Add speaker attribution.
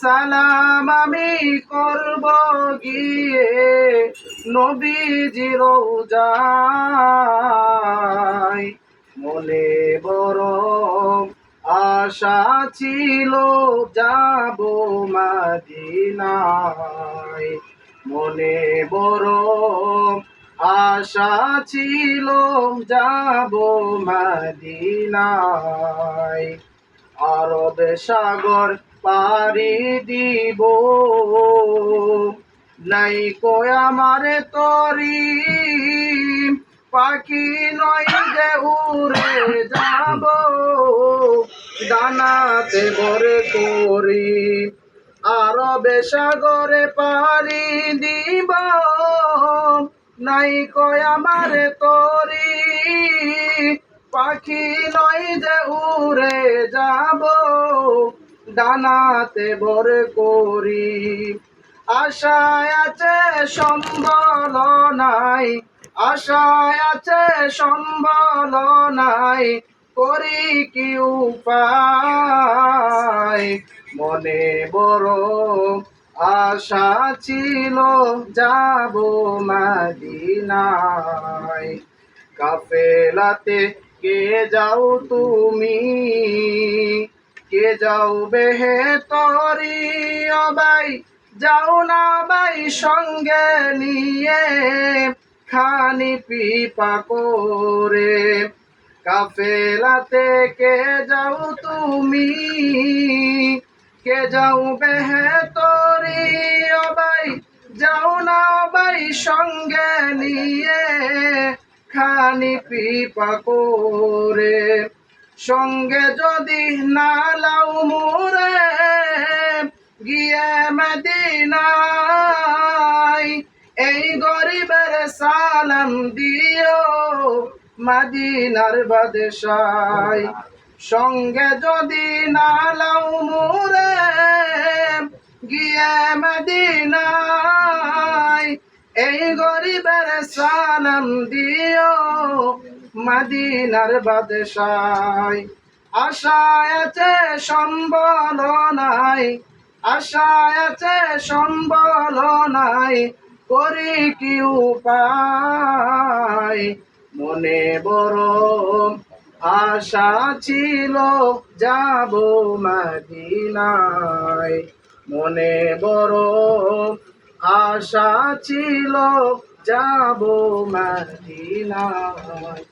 Speaker 1: সালাম আমি করব গিয়ে নবীজির যায় মনে বড় আশা ছিল, যাব মদিনায়। মনে বড় আশা ছিল, যাব মদিনায়। আরব সাগর পারি দিব। নাই কয় আমারে তরি, পাখি নয় যে উড়ে যাব। দানাতে ভরে করি আরবে সাগরে পারি দিব। নাই কয় আমারে তরি, পাখি নয় যে উড়ে যাব। ডানাতে ভর করি। আশায় আছে সম্বল নাই, আশায় আছে সম্বল নাই, করি কি উপায়? মনে বড় আশা ছিল, যাব মদিনায়। কাফেলাতে কে যাও তুমি? কে যাও বেহে তরি বাই যাও না বাই সঙ্গে নিয়ে। খানি পিপা করে। কাফেলাতে কে যাও তুমি? কে যাও বেহে তরি বাই যাও না বাই সঙ্গে নিয়ে। খানি পিপা করে। সঙ্গে যদি না লাও মোরে, গিয়ে মদিনায় এই গরিবের সালাম দিও মদিনার বাদশাই সঙ্গে যদি না লাও মোরে, গিয়ে মদিনায় এই গরিবের সালাম দিও মদিনার বাদশাই। আশায় আছে সম্বল নাই আশায় আছে সম্বল নাই করি কি উপায়? মনে বড় আশা ছিল যাব মদিনায়। মনে বড় আশা ছিল যাব মদিনায়।